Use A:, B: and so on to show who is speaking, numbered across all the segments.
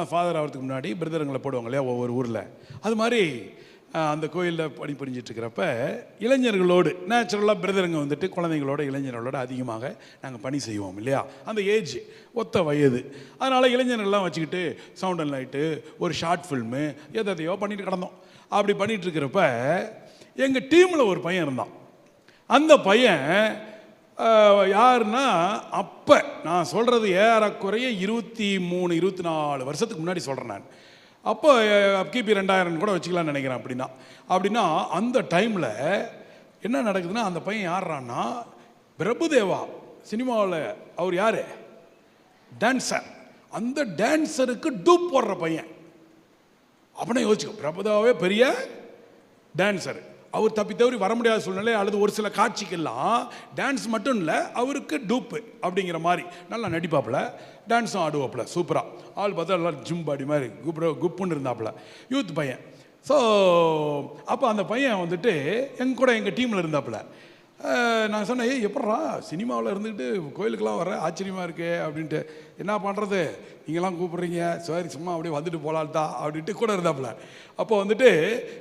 A: Father ஆகிறதுக்கு முன்னாடி பிரதரங்களை போடுவாங்க இல்லையா ஒவ்வொரு ஊரில். அது மாதிரி அந்த கோயிலில் பணி புரிஞ்சிட்ருக்கிறப்ப இளைஞர்களோடு நேச்சுரலாக பிரதருங்க வந்துட்டு குழந்தைங்களோட இளைஞர்களோட அதிகமாக நாங்கள் பணி செய்வோம் இல்லையா? அந்த ஏஜ் ஒத்த வயது. அதனால் இளைஞர்கள்லாம் வச்சுக்கிட்டு சவுண்ட் அண்ட் லைட்டு ஒரு ஷார்ட் ஃபில்மு எதையோ பண்ணிட்டு கிடந்தோம். அப்படி பண்ணிட்டு இருக்கிறப்ப எங்கள் டீமில் ஒரு பையன் இருந்தான். அந்த பையன் யாருன்னா அப்போ நான் சொல்கிறது ஏறக்குறைய இருபத்தி மூணு இருபத்தி நாலு வருஷத்துக்கு முன்னாடி சொல்கிறேன் நான். அப்போ கிபி ரெண்டாயிரம் கூட வச்சுக்கலாம்னு நினைக்கிறேன் அப்படின்னா. அப்படின்னா அந்த டைமில் என்ன நடக்குதுன்னா அந்த பையன் யாருறான்னா பிரபுதேவா சினிமாவில் அவர் யார்? டான்ஸர் அந்த டான்ஸருக்கு டூப் போடுற பையன். அப்படின்னா யோசிச்சுக்கோ பிரபுதாவே பெரிய டான்ஸரு அவர் தப்பி தவறி வர முடியாத சூழ்நிலை அல்லது ஒரு சில காட்சிக்கெல்லாம் டான்ஸ் மட்டும் இல்லை அவருக்கு டூப்பு அப்படிங்கிற மாதிரி. நல்லா நடிப்பாப்புல. டான்ஸும் ஆடுவாப்புல. சூப்பராக ஆள் பார்த்தா நல்லா ஜிம் பாடி மாதிரி குப்ர குப்புன்னு இருந்தாப்புல. யூத் பையன். ஸோ அப்போ அந்த பையன் வந்துட்டு எங்க கூட எங்கள் டீமில் இருந்தாப்புல. நான் சொன்னேன் ஏய் எப்பட்றா சினிமாவில் இருந்துக்கிட்டு கோயிலுக்கெல்லாம் வர ஆச்சரியமாக இருக்கே அப்படின்ட்டு. என்ன பண்ணுறது நீங்களாம் கூப்பிட்றீங்க. சரி சும்மா அப்படியே வந்துட்டு போகலால்தா அப்படின்ட்டு கூட இருந்தாப்புல. அப்போ வந்துட்டு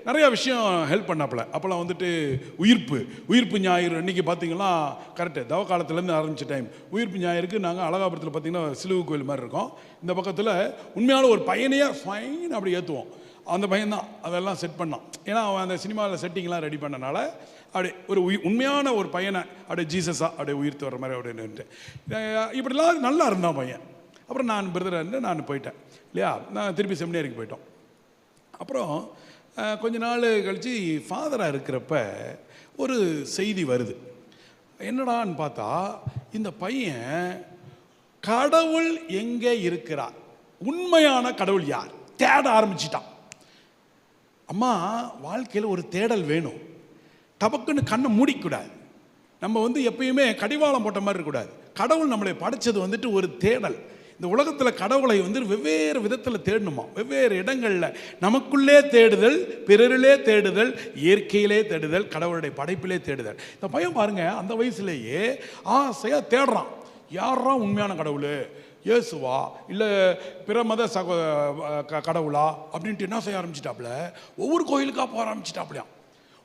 A: நிறையா விஷயம் ஹெல்ப் பண்ணாப்புல. அப்போல்லாம் வந்துட்டு உயிர்ப்பு. உயிர்ப்பு ஞாயிறு அன்றைக்கி பார்த்தீங்கன்னா கரெக்டு தவ காலத்துலேருந்து ஆரம்பித்த டைம் உயிர்ப்பு ஞாயிறுக்கு நாங்கள் அழகாபுரத்தில் பார்த்தீங்கன்னா சிலுவு கோயில் மாதிரி இருக்கோம். இந்த பக்கத்தில் உண்மையான ஒரு பையனையே ஃபைன் அப்படி ஏற்றுவோம் அந்த பையன்தான். அதெல்லாம் செட் பண்ணான். ஏன்னா அவன் அந்த சினிமாவில் செட்டிங்லாம் ரெடி பண்ணனால அப்படியே ஒரு உயிர் உண்மையான ஒரு பையனை அப்படியே ஜீசஸாக அப்படியே உயிர்த்து வர மாதிரி அப்படியே நின்றுட்டேன் இப்படிலாம் நல்லா இருந்தான் பையன். அப்புறம் நான் பிரதர் இருந்து நான் போயிட்டேன். இல்லையா? நான் திருப்பி செமினேருக்கு போயிட்டோம். அப்புறம் கொஞ்ச நாள் கழித்து ஃபாதராக இருக்கிறப்ப ஒரு செய்தி வருது. என்னடான்னு பார்த்தா இந்த பையன் கடவுள் எங்கே இருக்கிறார்? உண்மையான கடவுள் யார்? தேட ஆரம்பிச்சிட்டான். அம்மா வாழ்க்கையில் ஒரு தேடல் வேணும். டபக்குன்னு கண்ணை மூடிக்கூடாது. நம்ம வந்து எப்பயுமே கடிவாளம் போட்ட மாதிரி இருக்கக்கூடாது. கடவுள் நம்மளை படைச்சது வந்துட்டு ஒரு தேடல். இந்த உலகத்தில் கடவுளை வந்து வெவ்வேறு விதத்தில் தேடணுமா? வெவ்வேறு இடங்களில் நமக்குள்ளே தேடுதல் பிறரிலே தேடுதல் இயற்கையிலே தேடுதல் கடவுளுடைய படைப்பிலே தேடுதல். இந்த பையன் பாருங்கள் அந்த வயசுலேயே ஆசையாக தேடுறான். யாரா உண்மையான கடவுள்? இயேசுவா? இல்லை பிற மத சகோ கடவுளா? அப்படின்ட்டு என்ன செய்ய ஆரம்பிச்சிட்டாப்புல? ஒவ்வொரு கோயிலுக்காக போக ஆரம்பிச்சிட்டாப்புலையாம்.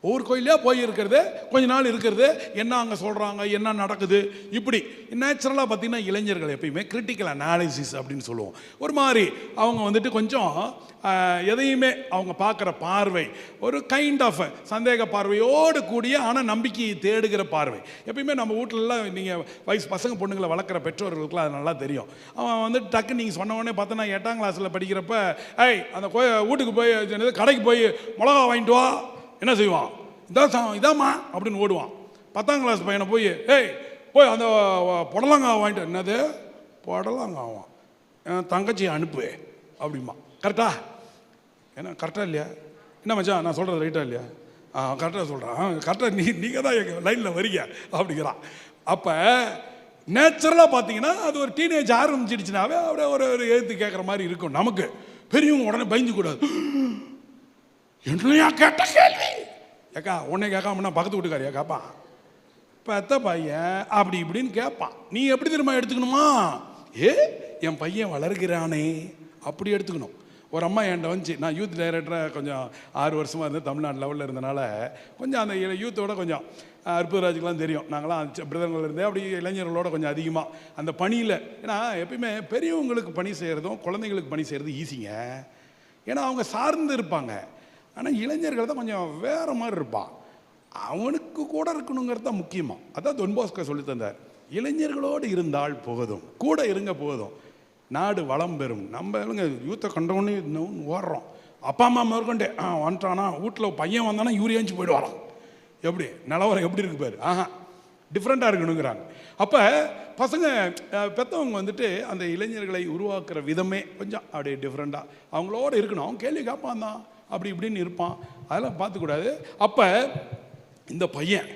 A: ஒவ்வொரு கோயிலே போய் இருக்கிறது கொஞ்ச நாள் இருக்கிறது என்ன அங்கே சொல்கிறாங்க என்ன நடக்குது இப்படி. நேச்சுரலாக பார்த்தீங்கன்னா இளைஞர்கள் எப்பயுமே கிரிட்டிக்கல் அனாலிசிஸ் அப்படின்னு சொல்லுவோம். ஒரு மாதிரி அவங்க வந்துட்டு கொஞ்சம் எதையுமே அவங்க பார்க்குற பார்வை ஒரு கைண்ட் ஆஃப் சந்தேக பார்வையோடு கூடிய ஆனால் நம்பிக்கையை தேடுகிற பார்வை. எப்பயுமே நம்ம வீட்டிலலாம் நீங்கள் வயசு பசங்க பொண்ணுங்களை வளர்க்குற பெற்றோர்களுக்குலாம் அது நல்லா தெரியும். அவன் வந்துட்டு டக்கு நீங்கள் சொன்ன உடனே பார்த்தோன்னா எட்டாம் கிளாஸில் படிக்கிறப்ப ஏய் அந்த கோய வீட்டுக்கு போய் கடைக்கு போய் மிளகா வாங்கிட்டு வா. என்ன செய்வான்? இதான் சா- இதாம்மா அப்படின்னு ஓடுவான். பத்தாம் கிளாஸ் பையனை போய் ஏய் போய் அந்த புடலங்காய் வாங்கிட்டு என்னது? புடலங்காவான் என் தங்கச்சியை அனுப்பு அப்படிமா கரெக்டா? என்ன கரெக்டாக இல்லையா? என்ன மச்சான் நான் சொல்கிறது ரைட்டாக இல்லையா? ஆ கரெக்டாக சொல்கிறேன் கரெக்டாக நீ நீங்கள் தான் எங்கள் லைனில் வரீங்க அப்படிங்கிறான். அப்போ நேச்சுரலாக பார்த்தீங்கன்னா அது ஒரு டீனேஜ் ஆரம்பிச்சிடுச்சுனாவே அப்படியே ஒரு ஒரு எழுத்து கேட்குற மாதிரி இருக்கும் நமக்கு. பெரியவங்க உடனே பயந்து கூடாது என்னையா கேட்ட கேள்வி? ஏக்கா உன்னை கேட்காமனா பக்கத்து வீட்டுக்காரியா கேட்பான் பெத்த பையன் அப்படி இப்படின்னு கேட்பான் நீ எப்படி தெரியுமா எடுத்துக்கணுமா? ஏ என் பையன் வளர்கிறானே. அப்படி எடுத்துக்கணும். ஒரு அம்மா என்கிட்ட வந்துச்சு நான் யூத் டைரக்டராக கொஞ்சம் ஆறு வருஷமாக இருந்து தமிழ்நாடு லெவலில் இருந்தனால கொஞ்சம் அந்த யூத்தோட கொஞ்சம் அற்புதராஜுக்கெலாம் தெரியும். நாங்களாம் பிரதர்கள் இருந்தே அப்படி இளைஞர்களோட கொஞ்சம் அதிகமாக அந்த பணியில் ஏன்னா எப்பயுமே பெரியவங்களுக்கு பணி செய்கிறதும் குழந்தைங்களுக்கு பணி செய்கிறது ஈஸிங்க ஏன்னா அவங்க சார்ந்து இருப்பாங்க. ஆனால் இளைஞர்கள் தான் கொஞ்சம் வேற மாதிரி இருப்பான் அவனுக்கு கூட இருக்கணுங்கிறது தான் முக்கியமாக அதான் தொன்போஸ்கர் சொல்லி தந்தார். இளைஞர்களோடு இருந்தால் போதும். கூட இருங்க போதும். நாடு வளம் பெறும். நம்ம இல்லைங்க யூத்தை கண்டவொடனே இன்னும் ஓடுறோம். அப்பா அம்மா மேற்கொண்டே ஆ வந்துட்டானா? வீட்டில் பையன் வந்தானா யூரியாஞ்சு போயிட்டு வரான். எப்படி? நிலவரம் எப்படி இருக்கு பாரு. ஆஹா. டிஃப்ரெண்ட்டாக இருக்கணுங்கிறாங்க. அப்போ பசங்க பெற்றவங்க பெத்தவங்க வந்துட்டு அந்த இளைஞர்களை உருவாக்குற விதமே கொஞ்சம் அப்படியே டிஃப்ரெண்ட்டாக அவங்களோட இருக்கணும். அவன் கேள்வி கேட்பான் தான். அப்படி இப்படின்னு இருப்பான். அதெல்லாம் பார்த்துக்கூடாது. அப்போ இந்த பையன்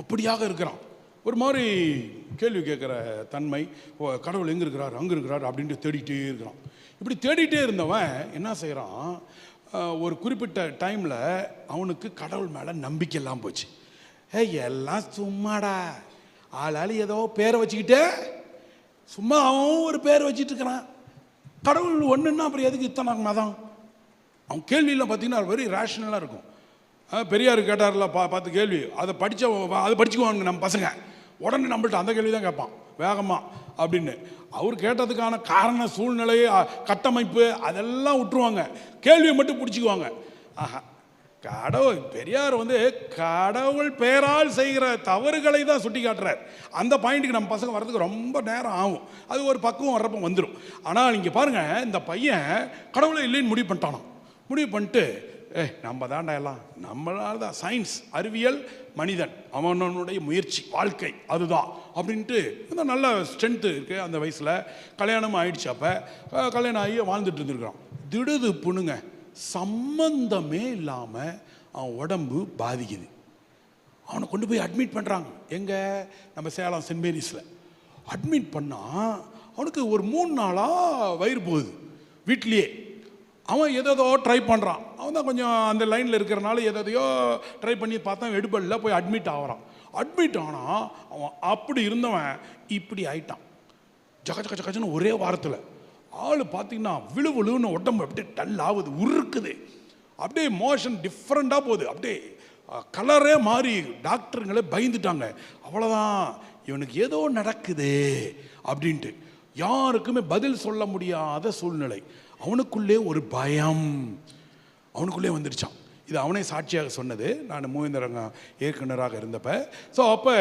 A: அப்படியாக இருக்கிறான். ஒரு மாதிரி கேள்வி கேட்குற தன்மை. ஓ, கடவுள் எங்கே இருக்கிறார்? அங்கே இருக்கிறார் அப்படின்ட்டு தேடிட்டே இருக்கிறான். இப்படி தேடிட்டே இருந்தவன் என்ன செய்கிறான் ஒரு குறிப்பிட்ட டைமில் அவனுக்கு கடவுள் மேலே நம்பிக்கை எல்லாம் போச்சு. ஏய் எல்லாம் சும்மாடா. ஆளாளி ஏதோ பேரை வச்சுக்கிட்டே சும்மா அவன் ஒரு பேர் வச்சிட்டு இருக்கிறான். கடவுள் ஒன்றுன்னா அப்புறம் எதுக்கு இத்தனை மதம்? அவன் கேள்வியில் பார்த்தீங்கன்னா வெரி ரேஷனலாக இருக்கும். பெரியார் கேட்டார்ல பா பார்த்து கேள்வி. அதை படித்த அதை படிச்சுக்குவானுங்க நம்ம பசங்க. உடனே நம்மள்ட்ட அந்த கேள்வி தான் கேட்பான். வேகமாக அப்படின்னு. அவர் கேட்டதுக்கான காரண சூழ்நிலை கட்டமைப்பு அதெல்லாம் விட்டுருவாங்க. கேள்வியை மட்டும் பிடிச்சிக்குவாங்க. ஆஹா கடவுள் பெரியார் வந்து கடவுள் பெயரால் செய்கிற தவறுகளை தான் சுட்டி காட்டுறார். அந்த பாயிண்ட்டுக்கு நம்ம பசங்க வர்றதுக்கு ரொம்ப நேரம் ஆகும். அது ஒரு பக்குவம் வர்றப்ப வந்துடும் ஆனால் இங்கே பாருங்கள் இந்த பையன் கடவுளை இல்லைன்னு முடிவு பண்ணிட்டானோ முடிவு பண்ணிட்டு ஏ நம்ம தாண்டா எல்லாம். நம்மளால் தான் சயின்ஸ் அறிவியல் மனிதன். அவனவனுடைய முயற்சி வாழ்க்கை அதுதான். அப்படின்ட்டு இந்த நல்ல ஸ்ட்ரென்த்து இருக்குது அந்த வயசில். கல்யாணம் ஆயிடுச்சு அப்போ. கல்யாணம் ஆகி வாழ்ந்துட்டு இருந்திருக்கிறான். திடுது புண்ணுங்க. சம்பந்தமே இல்லாமல் அவன் உடம்பு பாதிக்குது. அவனை கொண்டு போய் அட்மிட் பண்ணுறாங்க எங்கே? நம்ம சேலம் சென்ட் மேரிஸில் அட்மிட் பண்ணால் அவனுக்கு ஒரு மூணு நாளாக வயிறு போகுது. வீட்லேயே. அவன் எதோ ட்ரை பண்ணுறான் அவன் தான் கொஞ்சம் அந்த லைனில் இருக்கிறனால எதையோ ட்ரை பண்ணி பார்த்தா எடுபடல போய் அட்மிட் ஆகிறான். அட்மிட் ஆனால் அவன் அப்படி இருந்தவன் இப்படி ஆயிட்டான். ஜக ஜக ஜகஜன்னு ஒரே வாரத்தில் ஆள் பார்த்தீங்கன்னா விழு விழுன்னு உடம்பு அப்படியே டல் ஆகுது உருக்குது. அப்படியே மோஷன் டிஃப்ரெண்ட்டாக போகுது. அப்படியே கலரே மாறி டாக்டருங்களே பயந்துட்டாங்க. அவ்வளோதான் இவனுக்கு ஏதோ நடக்குது அப்படின்ட்டு. யாருக்குமே பதில் சொல்ல முடியாத சூழ்நிலை. அவனுக்குள்ளே ஒரு பயம். அவனுக்குள்ளே வந்துடுச்சான் இது அவனே சாட்சியாக சொன்னது. நான் மூவேந்திரங்க இயக்குனராக இருந்தப்ப. ஸோ அப்போ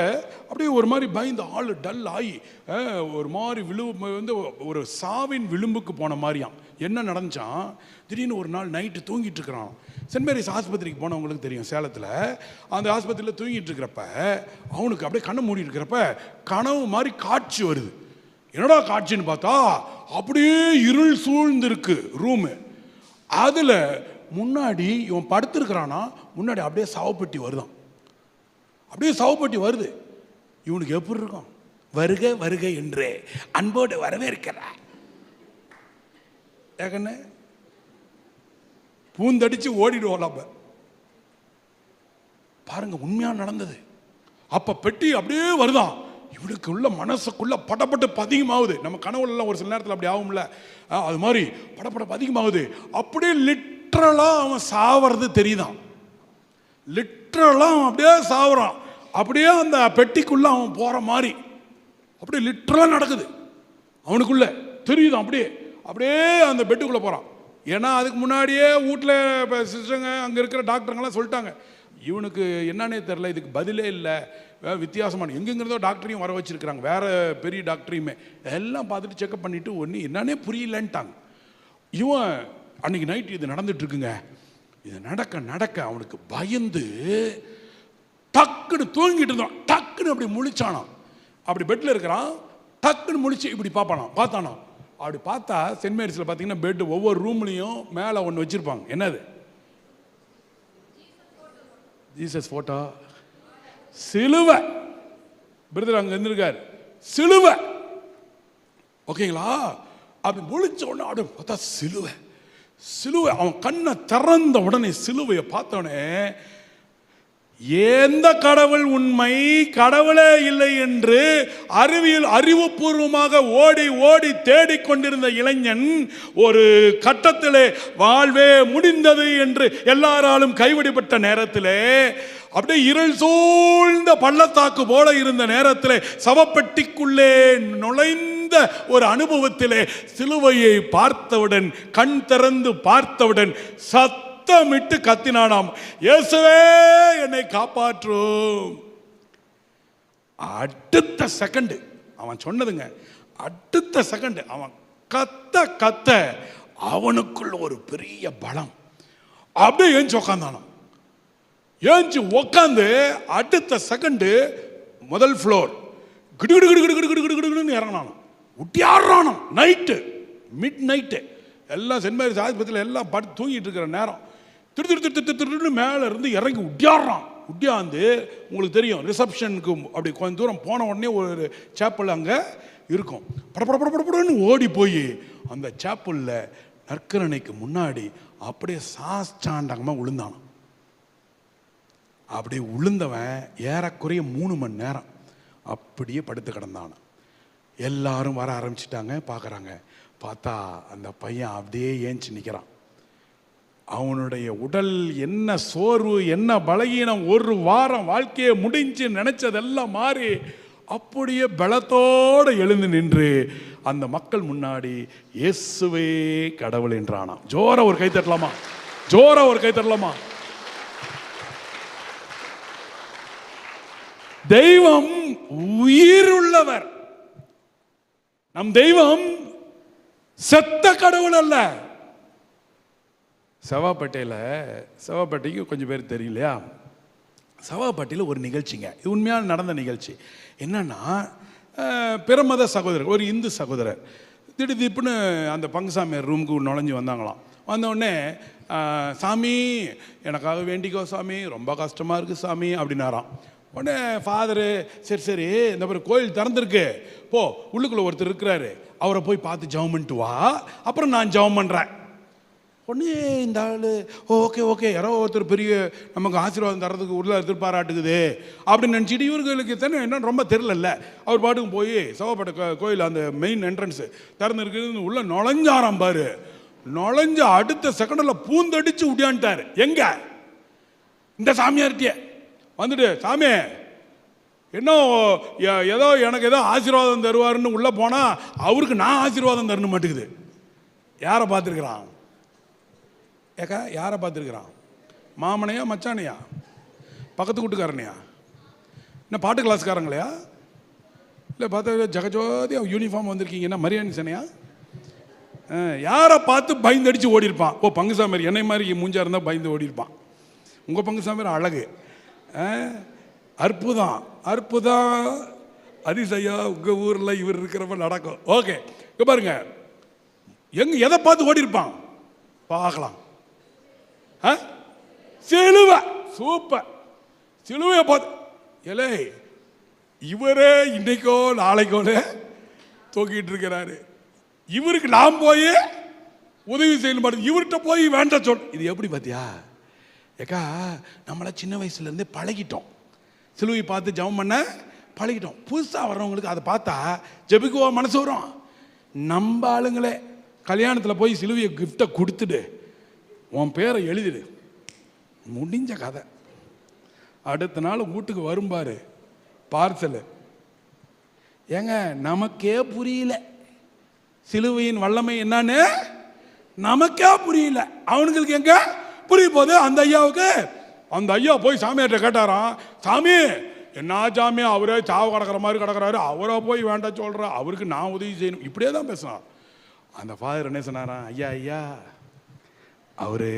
A: அப்படியே ஒரு மாதிரி பயந்து ஆள் டல் ஆகி ஒரு மாதிரி விழு வந்து ஒரு சாவின் விளிம்புக்கு போன மாதிரியாம். என்ன நடந்துச்சான் திடீர்னு ஒரு நாள் நைட்டு தூங்கிட்டு இருக்கிறான். சென்ட் மேரிஸ் ஆஸ்பத்திரிக்கு போனவங்களுக்கு தெரியும் சேலத்தில். அந்த ஆஸ்பத்திரியில் தூங்கிட்டு இருக்கிறப்ப அவனுக்கு அப்படியே கண்ணை மூடி இருக்கிறப்ப கனவு மாதிரி காட்சி வருது. என்னடா காட்சின்னு பார்த்தா அப்படியே இருள் சூழ்ந்திருக்கு ரூமு அதில் முன்னாடி இவன் படுத்துருக்கிறானா முன்னாடி அப்படியே சவப்பெட்டி வருதான். அப்படியே சவப்பெட்டி வருது. இவனுக்கு எப்படி இருக்கும்? வருக வருக என்று அன்போடு வரவேற்கிறார். ஏகண்ணே பூந்தடிச்சு ஓடிடுவோம் நம்ம. பாருங்க உண்மையாக நடந்தது. அப்போ பெட்டி அப்படியே வருதான். இவளுக்கு உள்ள மனசுக்குள்ளே படப்பட்டு பதிகமாகுது நம்ம கனவுல ஒரு சில நேரத்தில் அப்படி ஆகும்ல. அது மாதிரி படப்பட பதிகமாகுது அப்படியே லிட்ரலாக அவன் சாவறது தெரியுதான். லிட்ரலாக அவன் அப்படியே சாவுறான். அப்படியே அந்த பெட்டிக்குள்ளே அவன் போகிற மாதிரி. அப்படியே லிட்ரலாக நடக்குது. அவனுக்குள்ளே தெரியுது அப்படியே. அப்படியே அந்த பெட்டுக்குள்ளே போகிறான் ஏன்னா அதுக்கு முன்னாடியே வீட்டில் இப்போ சிஸ்டருங்க அங்கே இருக்கிற டாக்டருங்கெல்லாம் சொல்லிட்டாங்க. இவனுக்கு என்னன்னே தெரில இதுக்கு பதிலே இல்லை. வித்தியாசமான எங்கெங்கிறதோ டாக்டரையும் வர வச்சுருக்கிறாங்க. வேறு பெரிய டாக்டரையுமே. எல்லாம் பார்த்துட்டு செக்அப் பண்ணிவிட்டு ஒன்று என்னன்னே புரியலன்ட்டாங்க. இவன் அன்னைக்கு நைட் இது நடந்துட்டுருக்குங்க. இது நடக்க நடக்க அவனுக்கு பயந்து டக்குன்னு தூங்கிட்டு இருந்தான். டக்குன்னு அப்படி முழிச்சானான் அப்படி பெட்டில் இருக்கிறான். டக்குன்னு முழிச்சு இப்படி பார்ப்பானான் பார்த்தானான் அப்படி பார்த்தா சென்ட் மேரிஸில் பார்த்தீங்கன்னா பெட் ஒவ்வொரு ரூம்லேயும் மேலே ஒன்று வச்சுருப்பாங்க. என்னது? ஜீசஸ் ஃபோட்டோ சிலுவை. பிரதர் அங்கே இருந்திருக்கார். சிலுவை. ஓகேங்களா? அப்படி முழிச்ச உடனே அப்படி பார்த்தா சிலுவை. சிலுவை. அவன் கண்ணை திறந்த உடனே சிலுவையை பார்த்தோடனே எந்த கடவுள் உண்மை கடவுளே இல்லை என்று அறிவியல் அறிவுபூர்வமாக ஓடி ஓடி தேடிக்கொண்டிருந்த இளைஞன் ஒரு கட்டத்திலே வாழ்வே முடிந்தது என்று எல்லாராலும் கைவிடப்பட்ட நேரத்திலே அப்படியே இருள் சூழ்ந்த பள்ளத்தாக்கு போல இருந்த நேரத்திலே சவப்பெட்டிக்குள்ளே நுழைந்த ஒரு அனுபவத்திலே சிலுவையை பார்த்தவுடன் கண் திறந்து பார்த்தவுடன் சத்தமிட்டு கத்தினானாம். இயேசுவே என்னை காப்பாற்றும். அடுத்த செகண்டு அவன் சொன்னதுங்க. அடுத்த செகண்டு அவன் கத்த கத்த அவனுக்குள்ள ஒரு பெரிய பலம். அப்படியே ஏஞ்சி உக்காந்தானான் ஏஞ்சி உக்காந்து அடுத்த செகண்டு முதல் ஃப்ளோர் கிடுகிடு கிடுகிடு கிடுகிடு கிடுகிடுன்னு இறங்கினானோ ஒட்டியாடுறானோ நைட்டு மிட் நைட்டு எல்லாம் சென்ட் மேரிஸ் எல்லாம் படுத்து தூங்கிட்டு இருக்கிற நேரம். திரு திரு திரு திரு திருன்னு மேலே இருந்து இறங்கி உட்டியாடுறான் உட்டியாந்து உங்களுக்கு தெரியும் ரிசப்ஷனுக்கு அப்படி கொஞ்சம் தூரம் போன உடனே ஒரு சேப்பல் அங்கே இருக்கும். படபட ஓடி போய் அந்த சேப்பலில் நற்கரணைக்கு முன்னாடி அப்படியே சாஸ்டாண்டகமாக விழுந்தானான் அப்படியே உளுந்தவன் ஏறக்குறைய மூணு மணி நேரம் அப்படியே படுத்து கிடந்தான் எல்லாரும் வர ஆரம்பிச்சிட்டாங்க பார்க்குறாங்க. பார்த்தா அந்த பையன் அப்படியே ஏஞ்சி நிற்கிறான் அவனுடைய உடல் என்ன சோர்வு என்ன பலகீனம் ஒரு வாரம் வாழ்க்கையை முடிஞ்சு நினைச்சதெல்லாம் மாறி அப்படியே பலத்தோடு எழுந்து நின்று அந்த மக்கள் முன்னாடி இயேசுவே கடவுள் என்றானாம் ஜோர ஒரு கை தட்டலாமா? ஜோர ஒரு கை தட்டலாமா? தெய்வம் உயிருள்ளவர். நம் தெய்வம் செத்த கடவுள் அல்ல. செவாப்பேட்டையில் செவாப்பேட்டைக்கு கொஞ்சம் பேர் தெரியலையா செவாப்பேட்டையில் ஒரு நிகழ்ச்சிங்க. இது உண்மையாக நடந்த நிகழ்ச்சி. என்னன்னா பிரமத சகோதரர் ஒரு இந்து சகோதரர் திடீர் திப்புன்னு அந்த பங்குசாமியார் ரூமுக்கு நுழைஞ்சு வந்தாங்களாம். வந்தோடனே சாமி எனக்காக வேண்டிக்கோ சாமி ரொம்ப கஷ்டமாக இருக்குது சாமி அப்படின்னாராம். உடனே ஃபாதரு சரி சரி இந்த மாதிரி கோயில் திறந்துருக்கு. போ உள்ளுக்குள்ளே ஒருத்தர் இருக்கிறாரு. அவரை போய் பார்த்து ஜவம் பண்ணிட்டு வா. அப்புறம் நான் ஜெபம் பண்ணுறேன் உடனே இந்த ஆள் ஓகே ஓகே யாரோ ஒருத்தர் பெரிய நமக்கு ஆசீர்வாதம் தர்றதுக்கு உள்ள எதிர்பாராட்டுக்குது அப்படின்னு நினச்சிட்டு இவர்களுக்கு தானே என்ன ரொம்ப தெரிலல்ல அவர் பாட்டுக்கு போய் சவப்பட்ட கோ- கோயில் அந்த மெயின் என்ட்ரன்ஸு திறந்து உள்ள நுழைஞ்சாராம் பாரு. நுழைஞ்ச அடுத்த செகண்டில் பூந்தடிச்சு விடியான்ட்டார் எங்க? இந்த சாமியார்ட்டிய வந்துட்டு சாமி என்ன ஏதோ எனக்கு ஏதோ ஆசீர்வாதம் தருவாருன்னு உள்ளே போனால் அவருக்கு நான் ஆசீர்வாதம் தரணும் மாட்டேங்குது யாரை பார்த்துருக்குறான்? ஏக்கா யாரை பார்த்துருக்குறான்? மாமனையா மச்சானையா? பக்கத்து வீட்டுக்காரனையா? என்ன பாட்டு கிளாஸ்காரங்களையா? இல்லை பார்த்தா ஜெகஜோதியாக யூனிஃபார்ம் வந்திருக்கீங்கன்னா மரியாணி சனையா யாரை பார்த்து பயந்தடிச்சு ஓடிருப்பான் ஓ பங்குசாமி என்னை மாதிரி மூஞ்சா இருந்தால் பயந்து ஓடிருப்பான் உங்கள் உங்கள் பங்குசாமி அழகு. ஆ, அற்புதம். அற்புதம். அதிசயம். உங்கள் ஊரில் இவர் இருக்கிறப்ப நடக்கும். ஓகே இப்போ பாருங்க. எங்கே எதை பார்த்து ஓடிருப்பான் பார்க்கலாம். சிலுவை. சூப்பர். சிலுவையை பார்த்து எலே இவரே இன்னைக்கோ நாளைக்கோல தூக்கிட்டு இருக்கிறாரு. இவருக்கு நாம் போய் உதவி செய்யணும் மாட்டோம் இவர்கிட்ட போய் வேண்டாம் சொல். இது எப்படி பார்த்தியா ஏக்கா நம்மளை சின்ன வயசுலேருந்தே பழகிட்டோம். சிலுவை பார்த்து ஜெபம் பண்ண பழகிட்டோம். புதுசாக வர்றவங்களுக்கு அதை பார்த்தா ஜபிக்குவா மனசு வரும். நம்ம ஆளுங்களே கல்யாணத்தில் போய் சிலுவையை கிஃப்டை கொடுத்துடு உன் பேரை எழுதிடு. முடிஞ்ச கதை. அடுத்த நாள் வீட்டுக்கு வரும்பாரு பார்சலு. ஏங்க நமக்கே புரியல. சிலுவையின் வல்லமை என்னன்னு? நமக்கே புரியல. அவனுங்களுக்கு எங்க? புரிய போது அந்த ஐயாவுக்கு. அந்த ஐயா போய் சாமியார்ட்ட கேட்டாராம். சாமி என்ன சாமி? அவரே சாவு கிடக்கிற மாதிரி கிடக்கிறாரு. அவரை போய் வேண்டாம் சொல்கிறார் அவருக்கு நான் உதவி செய்யணும். இப்படியே தான் பேசினார் அந்த ஃபாதர் என்ன சொன்னாரான் ஐயா ஐயா அவரு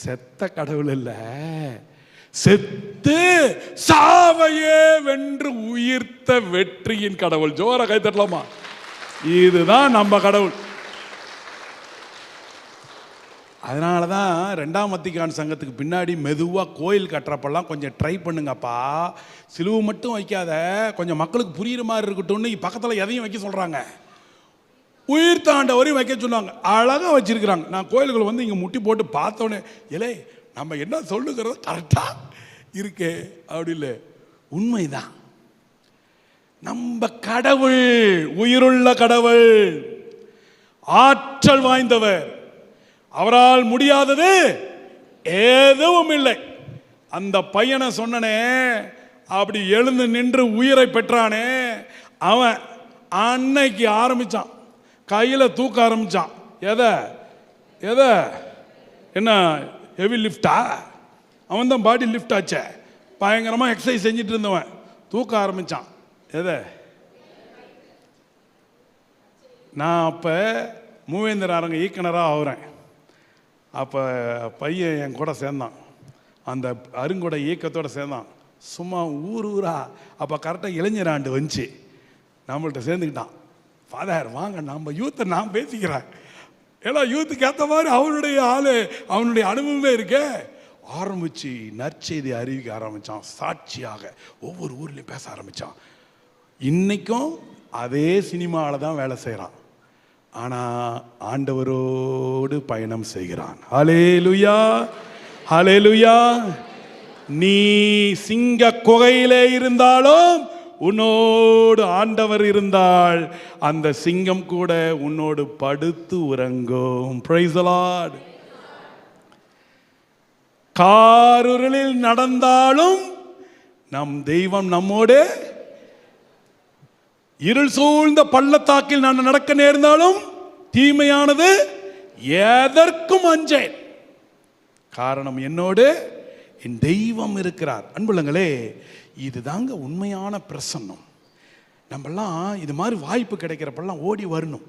A: செத்த கடவுள் இல்லை. செத்து சாவையே வென்று உயிர்த்த வெற்றியின் கடவுள். ஜோர கை தட்டலாமா? இதுதான் நம்ம கடவுள். அதனால தான் ரெண்டாம் வத்திக்கான் சங்கத்துக்கு பின்னாடி மெதுவாக கோயில் கட்டுறப்பெல்லாம் கொஞ்சம் ட்ரை பண்ணுங்கப்பா. சிலுவை மட்டும் வைக்காத கொஞ்சம் மக்களுக்கு புரியுற மாதிரி இருக்கட்டும்னு பக்கத்தில் எதையும் வைக்க சொல்கிறாங்க உயிர் தாண்டவரையும் வைக்க சொன்னாங்க. அழகாக வச்சிருக்கிறாங்க. நான் கோயில்களை வந்து இங்கே முட்டி போட்டு பார்த்தோன்னே இலே நம்ம என்ன சொல்லுங்கிறது கரெக்டாக இருக்கே. அப்படி இல்லை. உண்மைதான். நம்ம கடவுள் உயிருள்ள கடவுள் ஆற்றல் வாய்ந்தவர். அவரால் முடியாதது எதுவும் இல்லை. அந்த பையனை சொன்னனே அப்படி எழுந்து நின்று உயிரை பெற்றானே அவன் அன்னைக்கு ஆரம்பிச்சான். கையில் தூக்க ஆரம்பிச்சான். எதை? எதை? என்ன ஹெவி லிஃப்டா அவன் தான் பாடி லிஃப்ட் ஆச்சே. பயங்கரமாக எக்ஸசைஸ் செஞ்சுட்டு இருந்தவன். தூக்க ஆரம்பிச்சான். எதை? நான் அப்போ மூவேந்தர் அரங்க இயக்குனராக ஆகுறேன். அப்போ பையன் என் கூட சேர்ந்தான். அந்த அருங்கொடை இயக்கத்தோடு சேர்ந்தான். சும்மா ஊர் ஊரா. அப்போ கரெக்டாக இளைஞர் ஆண்டு வந்துச்சு. நம்மள்கிட்ட சேர்ந்துக்கிட்டான். ஃபாதர் வாங்க நம்ம யூத்தை நான் பேசிக்கிறேன். ஏன்னா யூத்துக்கு ஏற்ற மாதிரி அவனுடைய ஆளு அவனுடைய அனுபவமே இருக்கே. ஆரம்பிச்சு நற்செய்தி அறிவிக்க ஆரம்பிச்சான் சாட்சியாக ஒவ்வொரு ஊர்லேயும் பேச ஆரம்பிச்சான். இன்றைக்கும் அதே சினிமாவில் தான் வேலை செய்கிறான் ஆனால் ஆண்டவரோடு பயணம் செய்கிறான். ஹலேலுயா ஹலேலுயா நீ சிங்க குகையிலே இருந்தாலும் உன்னோடு ஆண்டவர் இருந்தால் அந்த சிங்கம் கூட உன்னோடு படுத்து உறங்கும். பிரைஸ் காருருளில் நடந்தாலும் நம் தெய்வம் நம்மோடு இருள் சூழ்ந்த பள்ளத்தாக்கில் நான் நடக்க நேர்ந்தாலும் தீமையானது எதற்கும் அஞ்சேன். காரணம் என்னோடு என் தெய்வம் இருக்கிறார். அன்புள்ளங்களே இதுதாங்க உண்மையான பிரசன்னம். நம்மெல்லாம் இது மாதிரி வாய்ப்பு கிடைக்கிறப்பெல்லாம் ஓடி வரணும்.